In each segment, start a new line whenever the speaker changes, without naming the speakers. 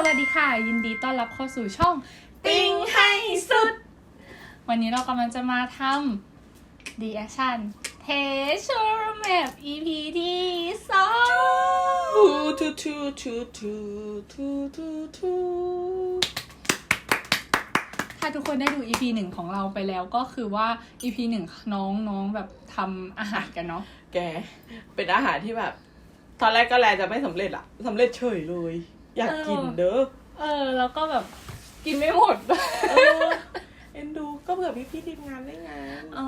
สวัสดีค่ะ ยินดีต้อนรับเข้าสู่ช่อง ติงให้สุด วันนี้เรากำลังจะมาทำดีแอคชั่นเทชชูร์แมป EP ที่สอง
ทูทูทูทูทูทูทู
ถ้าทุกคนได้ดู EP หนึ่งของเราไปแล้วก็คือว่า EP หนึ่งน้องน้องแบบทำอาหารกันเนาะ
แก เป็นอาหารที่แบบ ตอนแรกก็แลจะไม่สำเร็จอะสำเร็จเฉยเลย อยากกินเด้อ
เออ แล้วก็แบบกินไม่หมด
เออเอ็นดูก็เผื่อพี่พี่ๆทีมงานได้งาน
อ๋อ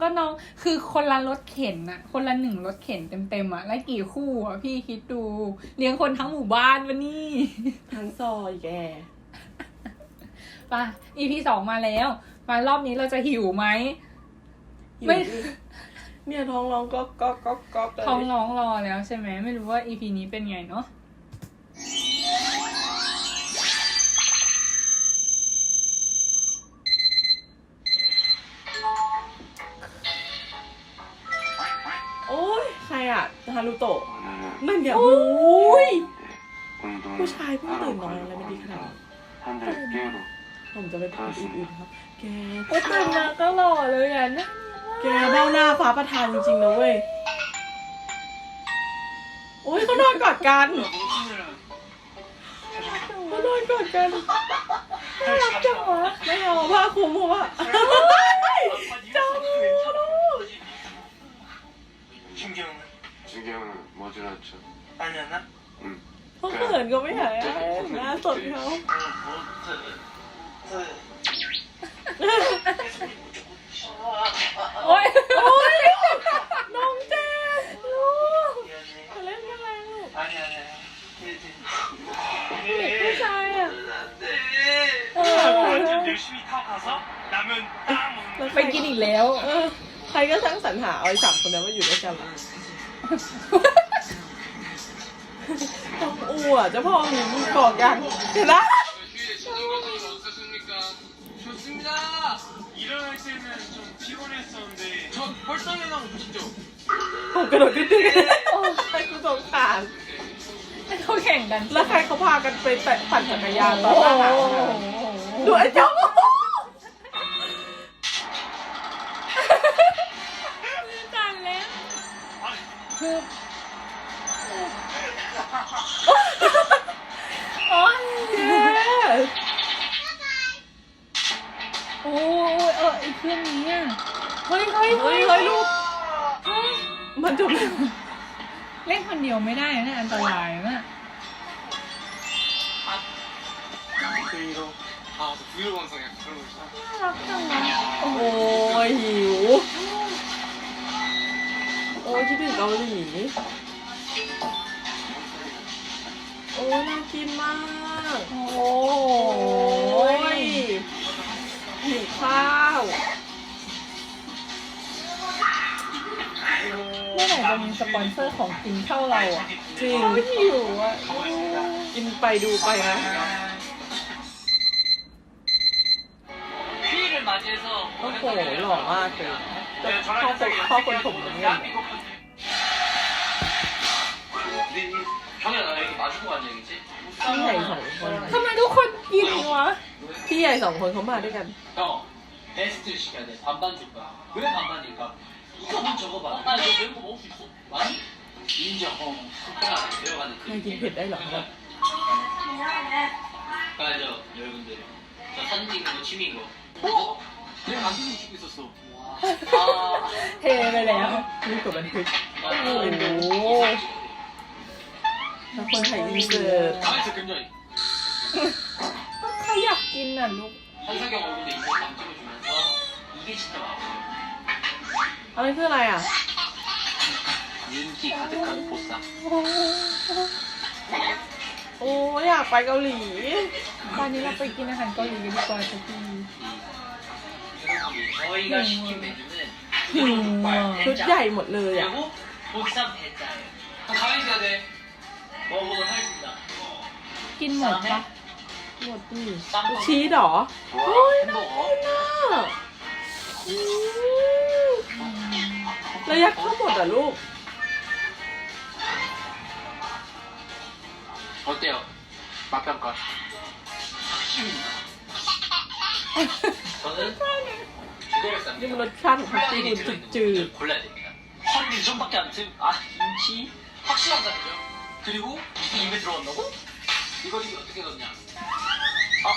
ก็น้องคือคนละรถเข็นอะคนละหนึ่งรถเข็นเต็มๆอะแล้วกี่คู่อะพี่คิดดู เลี้ยงคนทั้งหมู่บ้านวะนี่
ทั้งซอยแก
ไป่ะ EP สองมาแล้ว มารอบนี้เราจะหิวไหม
หิว
ไม่
ดิเนี่ยท้องร้องก็ก็ก็ก็เลย
ท้องร้องรอแล้วใช่ไหมไม่รู้ว่า EP นี้เป็นไงเนาะา
รุโตะนั่นเนี่ยโอ้ยผู้ชายเพิ่งตื่นนอนอะไรไม่ดีขนาดนั้นผมจะไปพูดอื่นๆครับ แก
ก็ตื่นมาก็หล่อเลยอะน่า
แกเบ้าหน้าฟ้าประทานจริงๆนะเว้ยโอ้ยเขานอนกอดกันเขานอนกอดกัน
น่ารักจังวะ
ไม่เอาผ้าคลุมผมอะจังเลย
신경은
주경은 뭐지라죠
아니었나?
응
เขาเขินก็ไม่หายอะหน้าสดเขา
โอ๊ย
โอ้ยน้องเจนลูก
미안해.
จะเล่นอะไรลูก
아니 아니 아니.
เด็กผู้ชายอ่ะ
เออ
완전 열심히 타고 가서 라면 딱 먹는
ไปกินอีกแล้ว
เออ ใครก็ช่างสรรหาเอาไอ้สามคนนั้นมาอยู่ด้วยกัน ต้องอ้วเจ้าพ่อหนูมีกอดกันเห็นนะ
좋습니다. 일어날 때는 좀 피곤했었는데 전 벌써 일어나고 보시죠.
ผมกระโดดขึ้นดึงให้กูสงสาร
เขาแข่งกัน
แล้วใครเขาพากันไปแตะปั่นจักรยานต
โอ้
อน
โห
อาหารอะดูไอ้เจ้า
จั คือโอ้ย
เย้
โอ้ยเออไอ้เครื่องนี้อ่ะเฮ้ยเฮ้ย
เฮ้ยเฮ้ยลูก
เฮ้ย
มันจบแล้ว
เล่นคนเดียวไม่ได้นะอันตรายนะ
브이로 아 브이로 방송이야 그런 거 있어.
น่ารักจังวะ
โอ้ยหิว โอ้ยที่เป็นเกาหลีโอ้น่ากินมาก
โอ้
ยหิวข้าว
เมื่อไหร่จะมีสปอนเซอร์ของกินเท่าเราอะ
จริง
หิวอะ
กินไปดูไปนะ โอ้โหหล่อมากเลย แต่พ่อคนพ่อคนผมเหมือนกัน
형이랑 나랑 이렇게 마주보고 앉아 있지?
พี่ใหญ่สองคน
ทำไมทุกคนกินวะ
พี่ใหญ่สองคนเขามาด้วยกัน
형 베스트를 시켜야 돼 반반 줄 거야 왜 반반일까? 이거 한번 적어봐 아 이거 매운 거 먹을 수 있어? 많이? 인정 숟가락 내려가는
ใครกินเผ็ดได้เหรอครับ
가야죠 여러분들 저 사진 찍는 거 취미인 거 어? 내가 안경을 찍고 있었어 와
เทไปแล้ว
นี่กดบันทึก
아,
โอ้โหแล้วคนถ่ายอินเสิร์ต
가만있어 굉장히
ใครอยากกินอ่ะลูก
한석영 얼굴도 인사감 찍어주면서 이게 진짜 맛있어요
อะไรคืออะไรอ่ะ
윤기 가득한 보쌈
โอ้ยอยากไปเกาหลี
ตอนนี้เราไปกินอาหารเกาหลีกันดีกว่าสัก ที
저희가 시킨 메뉴는
หิวอ่ะชุดใหญ่หมดเลยอ่ะ
그리고 보쌈 대짜예요 가만히 있어야 돼 먹어보도록 하겠습니다
กินหมดปะ
หมดดิ
쌈
ชีสเหรอโอ้ยน่า
햄버거
กินอ่ะอืมแล้วยัดเข้าหมดอ่ะลูก
어때요? 맛평가. 저는 이거를
นี่มัน
쌉니다.
รสชาติของพัตตี้
콜라겐이
มัน
들어있는
จืด
걸 골라야 됩니다. 허리 이 정도밖에 안 돼. 아, 김치 확실한 살이죠. 그리고 이게 입에 들어간다고? 이거 지금 어떻게 넣냐? 아,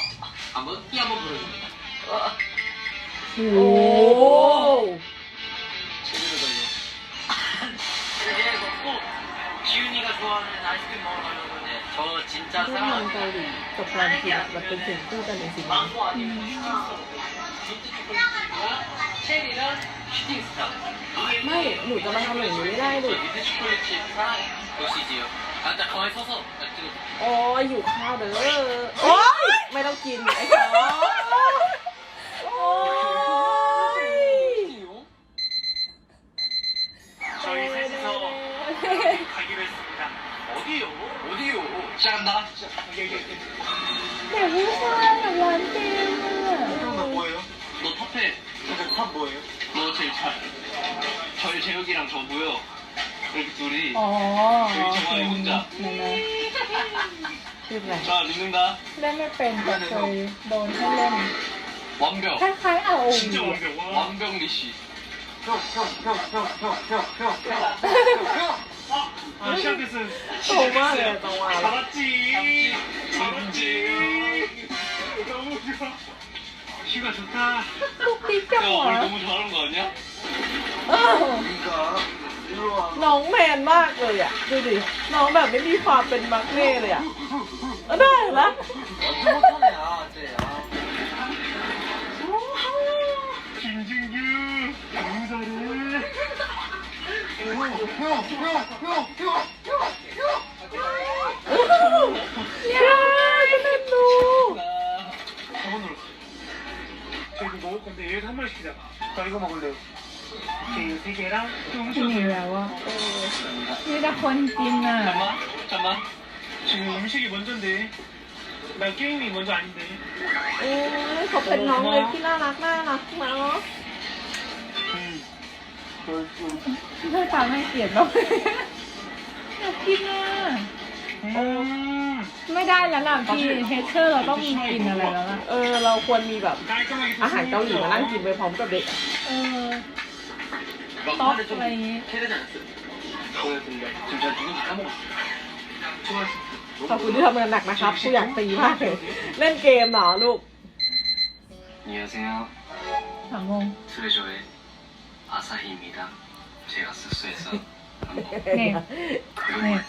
한번 이 한번 보여줍니다. 아,
ๆโอ้
제대로 걸려. 이제 먹고 기훈이가 좋아하는 아이스크림 먹으러 가려고 그러네. 저 진짜
ถ้าทาง
사랑하는
เกาหลีกับการกินอะมันเป็นสิ่งคู่กันจริงๆนะ
망고 아니면 슈팅스타
ไม่หนูจะมาทำอย่างนี้ไม่ได้
หนู
โอ้ยอยู่ข้าวเด้อโอ้ยไม่ต้องกินไอ้ขอโอ้ย
แต่ไม่
ใช่ 근데 탑 뭐예요? 너 제일 잘 저희 재혁이랑 저 모여 여기 둘이
อ๋อโอเคนะนะ
คืออะไร
자 믿는다
เล่นไม่เป็นแต่เคยโดนให้เล่น
완벽
คล้ายๆเอาโอ
진짜
วี
완벽 완벽 리시 아 시작됐어요
โตมากเลยอะจังหวะ
잘했지 잘했지 휴가 좋다
ลูกติ๊กจัง
야
หวะ
우리 너무 잘하는 거 아니야?
เออ
그러니까 일로 와
น้องแมนมากเลยอ่ะ ดูดิ น้องแบบไม่มีความเป็นมักเน่เลยอ่ะเออได้เหรอ
완전 못하네 아 쟤야 김진규 너무 잘해
เนี่ย
먹을 건데 얘도 한 마리 시키자 나 이거 먹을래요 오케이 이거 세 개랑 또
กิน
음식
อีกแล้วอะมีแต่คนกินอ่ะ
잠깐만 잠깐만 지금 음식이 먼저인데 나 게임이 먼저 아닌데
เอ้ยเขาเป็นน้องเลยที่น่ารักน่ารักเนาะ
음. 그좀
เพื่อตามให้เกียรติเราอยากกินอ่ะ
음.
ไม่ได้แล้วล่ะพี่เฮเชอร์เราต้องกินอะไรแล้วล่ะ
เออ เราควรมีแบบ
깔끔하게
อาหารเกาหลีมานั่งกินไปพร้อมกับเด็กอะ
เออ ต๊อกอะไรอย่างงี้
해야 되지 않았어요? 보여드릴래 지금 제가 누군지 까먹었어요 수고하셨어요
ขอบคุณที่ทำงานหนักนะครับกูอยากตีมากเลย เล่นเกมเหรอลูก
안녕하세요
สามโมง
트레저의 아사히입니다 제가 숙소에서 한번
네.
그림을
เนี่ย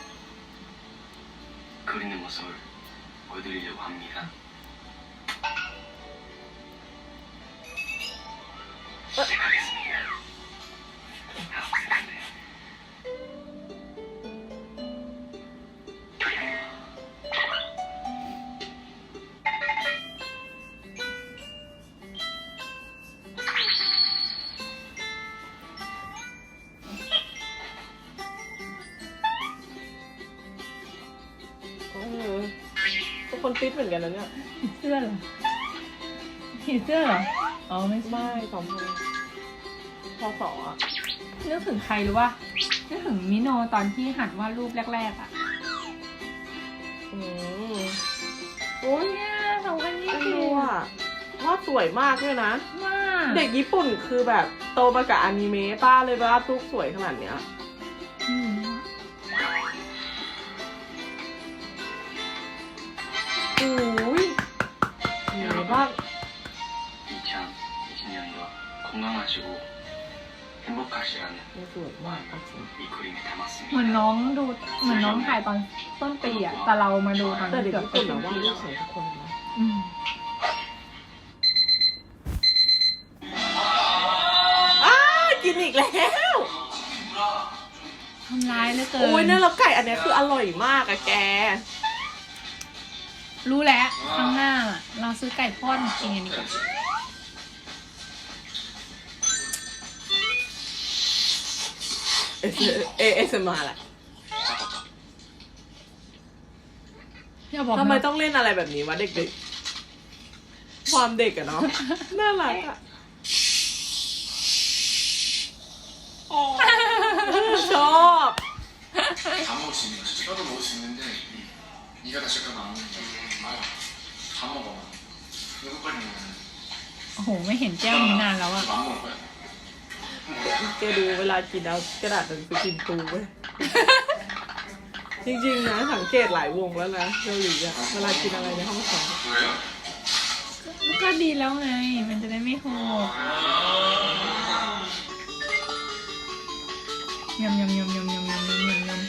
그리는 모습을 보여드리려고 합니다. 시작
เป็นคนติดเหมือนกันนะเนี่ย
ผีเสื้อเหรอผีเสื้อเหรอ อ๋อไม่ใช่
ไม่สองคนพอสออะ
นึกถึงใครรู้ป่ะนึกถึงมิโนตอนที่หัดวาดรูปแรกๆอะ
อืมโอ้ย
เนี่ยสองพันยี่
ไอ้
สิบ
ดูอะวาดสวยมากด้วยนะ
มาก
เด็กญี่ปุ่นคือแบบโตมากับอนิเมะป้าเลยว่าลูกสวยขนาดเนี้ย
อืม เหมือนน้องดูเหมือนน้องถ่ายตอนต้นปีอะแต่เรามาดูตอน
แต่เด็ก
เกืเป็
นแบ
บ
ว่าสวยทุกคนนะ
อืม
อ้ากินอีกแล้ว
ทำร้ายเลยเกิน
โอ้ยเนื้อเราไก่อันนี้คืออร่อยมากอะแก
รู้แล้วครั้งหน้า เราซื้อไก่ทอดกินอันดีกว่า
เอเอสมาล่ะะทำไมต้องเล่นอะไรแบบนี้วะเด็กๆ ความเด็กอะเนาะ น่ารักอะชอบ.
โอ้โห ไม่เห็นแจ้วนี้นานแล้วอะ.
แกดูเวลากินเอากระดาษหนังสือพิมพ์ตูไว้ยจริงๆนะสังเกตหลายวงแล้วนะเกาหลีอะเวลากินอะไรในห้องสอบ
왜 요?
ก็ดีแล้วไง มันจะได้ไม่โหกยำยำยำยำยำยำยำยำยำ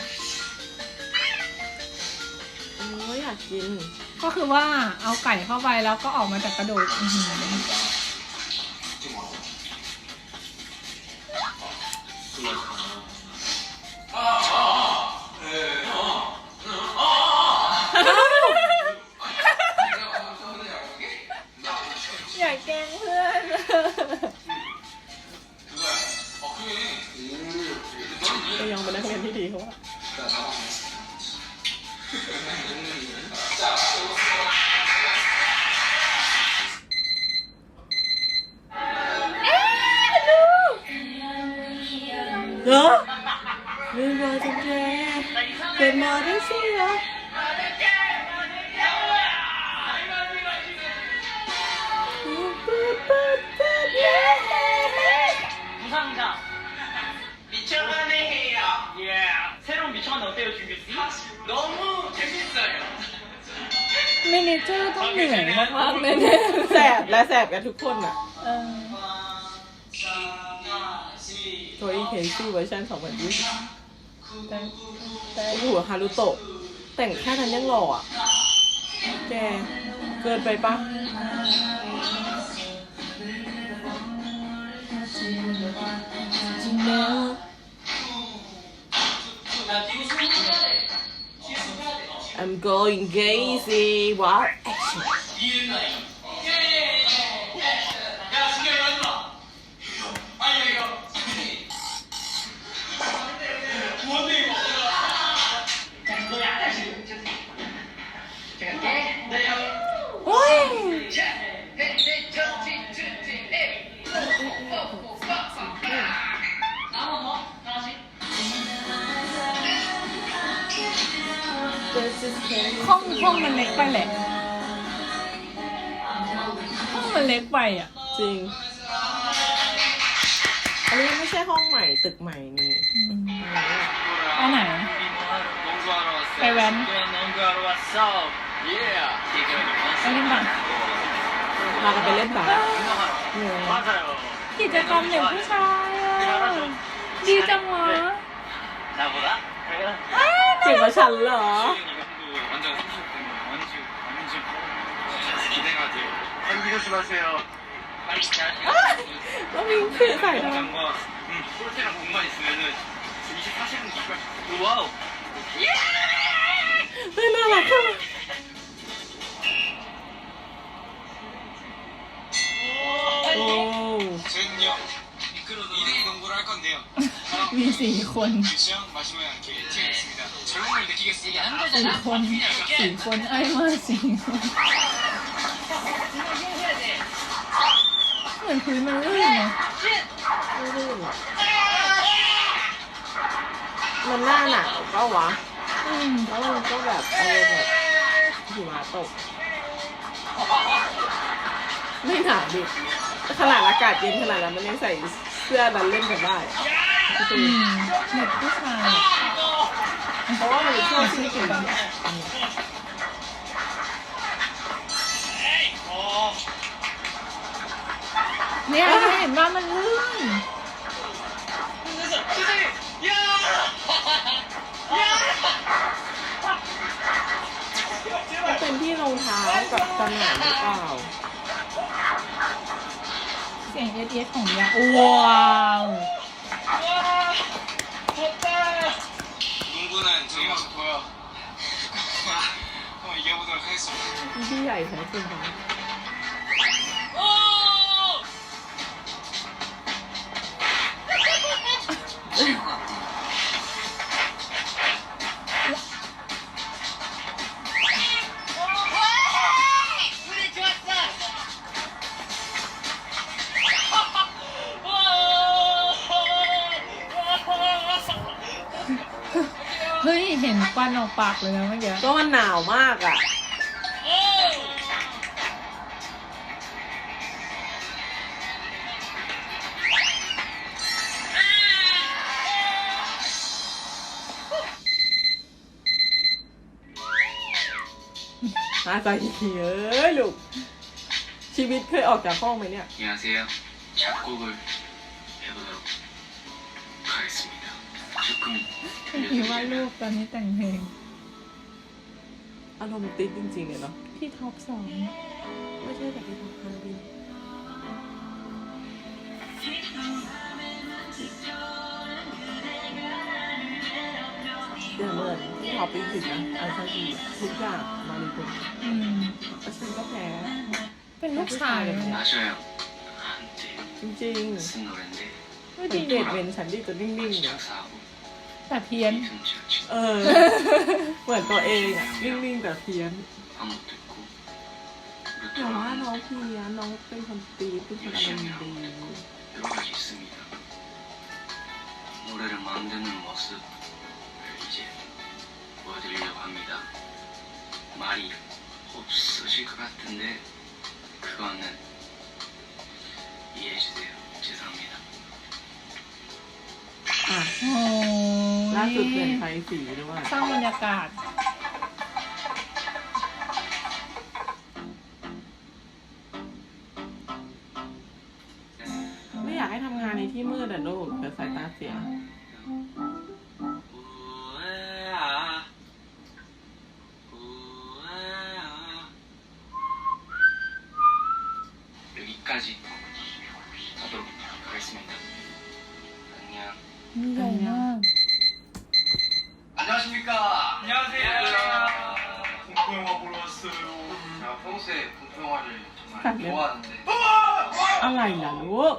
โอ้ยอยากกิน
ก็คือว่าเอาไก่เข้าไปแล้วก็ออกมาจากกระดูกอื้อหือ เห
รอลืมบอกจังแกเป็นมาได้สิเหรอ
부상자 미쳐가네 예 새로운 미쳐가네 어때요 준규 씨? 너무 재밌어요
มินิเจอร์ต้องเหนื่อยมากๆเลยเนี่ย
แสบและแสบกันทุกคนอ่ะ
เออ
ตัวอีเคนซี่เวอร์ชัน2020
แต่แต่
โอ้โหฮารุโตะแต่งแค่นั้นยังหล่ออะ แก เกินไปปะ
จริงแล้ว
I'm going crazy what
ห้องห้องมันเล็กไปแหละ ห้องมันเล็กไปอะ
จริง อันนี้ไม่ใช่ห้องใหม่ตึกใหม่นี่
อันไหน ไปแว้นไปเล่นบาร์
พากันไปเล่นบา
ร์
กิจกรรมเด็กผู้ชายดีจังวะ
จิ๋วชันเหรอ
완전 선수 때문에 완전 완전 진짜 기대가 돼요. 한기 조심하세요.
빨리 잘
너무 인플
사이다. 장과 꼴대랑 공만 있으면은 24시간
와우.
왜나
나타나? 오, 준영
미생 마지막.
สี่คนสี่คนไอ้มาสี่คนเหมือนพื้นมันลื่นนะ
ลื่นมันหน้าหนาวเปล่าวะแล้วมันก็แบบอารมณ์แบบหิมะตก ไม่หนาวดิขนาดอากาศเย็นขนาดนั้นมันยังใส่เสื้อนั้นเล่นกันได้
เด็กผู้ชาย
เพราะว่ามันเป็นช่วงสิ้นปี
เนี่ยเห็นว่ามันลื่น
มันเป็นที่รองเท้ากับสนามหรือเปล่า
เสียงเอสเอสของยาว้าว
흥분한 저희 모습 보여. 한번 이겨보도록 하겠습니다.
厉害才正常。 오! จริงค่ะ
เฮ้ย เห็น ควันออกปากเลยนะเมื่อกี้
ก็มันหนาวมากอ่ะ อาใจเหี้ยเอ้ยลูก ชีวิตเคยออกจากห้องไหมเนี่ย
안녕하세요. 작곡을 조금
คิดว่าลูกตอนนี้แต่งเพลง
อารมณ์ติ๊กจริงๆเลยเนาะ
พี่ท็อปสอง
ไม่ใช่แบบที่ทำคาราบินเดี๋ยวเหมือนที่ท็อปจริงๆนะอันซาดีทุกอย่างมาเลยคุณ
อืม
แล้วฉันก็แพ้
เป็นลูกชายเลย
맞아요. 한때
จริง
쓴 노래인데
ๆไม่ดีเด็ดเวนฉันดีจะนิ่งๆเนี่ย
작사하고
แต่เพี้ยน
이승철 씨
เออ เหมือนตัวเองอะนิ่งๆแต่เพี้ยน
아무것도 있고
แต่ว่า
루트랑
น้องเพี้ยนน้องเป็นคนตีเป็นคนอารมณ์ดี
여러 가지 있습니다. 노래를 만드는 모습을 이제 보여드리려고 합니다. 말이 없으실 것 같은데 그거는
ล่าสุดเปลี่ยนไทยสีด้วย
สร้างบรรยากาศ
안녕하십니까. 안녕하세요. 공포 영화 보러 왔어요. 제가 평소에 공포 영화를 정말
아, 네.
좋아하는데
อะไรล่ะลูก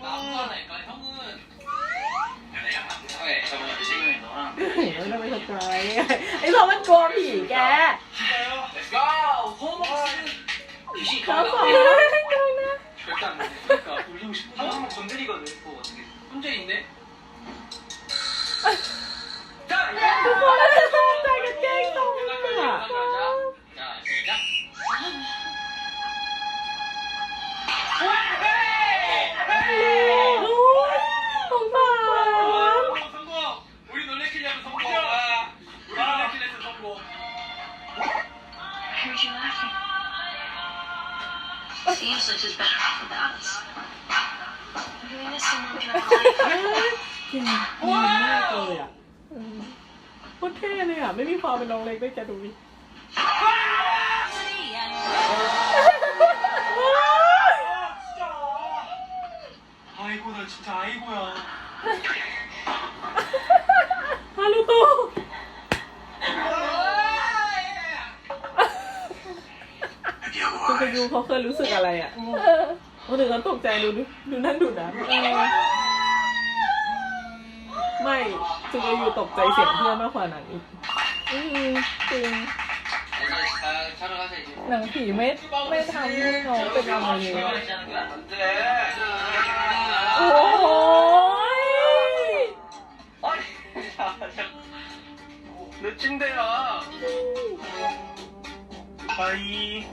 나무하니까 형은
네, 저번에 지금이 너랑
ไม่ต้องไปสนใจไอ้พอมันกลัวผีแก
Let's go.
호먹스는 귀신
เขาส
가면
อน
절대 안 돼.
그러니까 울리고 싶은
한 번만 건드리거든. 또 어떻게?
혼자 있네?
ทุกคนจะช ไปดูเขาเคยรู้สึกอะไรอ่ะคนอื่นเขาตกใจดูดูดูนั่นดูนะไม่จุกอยู่ตกใจเสียงเพื่อนมากกว่านั้นอีกอืมจริง
이제 자, 자러 가자 이제
หนังผีไม่ไม่ทำให้น้องเป็นอะไรเลยอะ
하는 거야? 안돼
โอ้ย
아니 내 침대야
바이.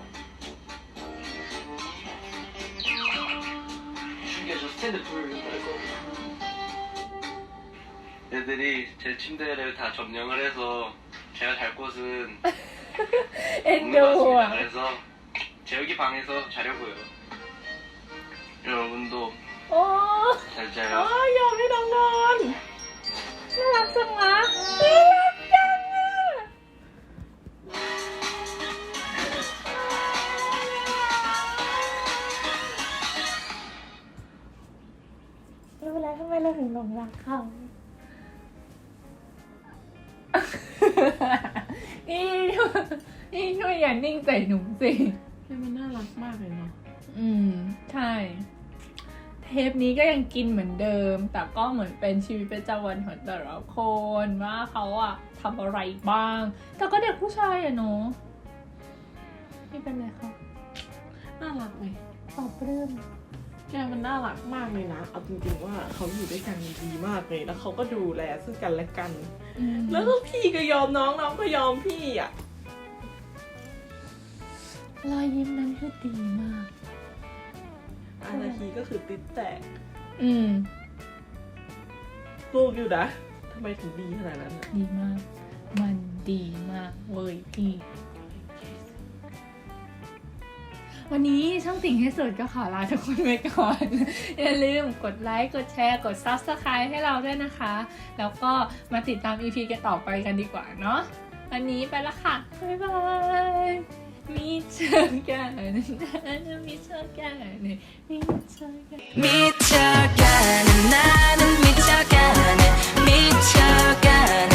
스탠드 불 끌고
애들이 제 침대를 다 점령을 해서 제가 잘 곳은
เอ็น
없는
ดู
것 같습니다.
อ่ะ
그래서 제 여기 방에서 자려고요. 여러분도
โอ้
잘
อ๋อ
자요.
ยอมให้น้องนอน
น่ารักจังวะ เป็นไรทำไมเราถึงหลงรักเขานี่นี่ช่วยอย่านิ่งใส่หนุ่มสิ
มันน่ารักมากเลยเนาะ
อืม ใช่ เทปนี้ก็ยังกินเหมือนเดิม แต่ก็เหมือนเป็นชีวิตประจำวันของแต่ละคนว่าเขาอะทำอะไรบ้าง แต่ก็เด็กผู้ชายอะเนาะนี่เป็นไงคะ
น่ารักไหม
ตอบปลื้ม
แกมันน่ารักมากเลยนะ เอาจริงๆว่าเขาอยู่ด้วยกันดีมากเลย แล้วเขาก็ดูแลซึ่งกันและกัน
อืม
แล้วก็พี่ก็ยอมน้องน้องก็ยอมพี่อะ
รอยยิ้มนั้นคือดีมาก
อานาทีก็คือติดแตก
อืม
ลูกอยู่นะทำไมถึงดีขนาดนั้นอะ
ดีมาก มันดีมากเว้ยพี่ วันนี้ช่องติ่งให้สุดก็ขอลาทุกคนไปก่อน อย่าลืมกดไลค์ กดแชร์ กด Subscribe ให้เราด้วยนะคะ แล้วก็มาติดตาม EP กันต่อไปกันดีกว่าเนาะ วันนี้ไปละค่ะ บ๊ายบายมีเธอกันมีเธอกันมีเธอกันมีเธอกันนั้นมีเธอกัน
มีเธอกัน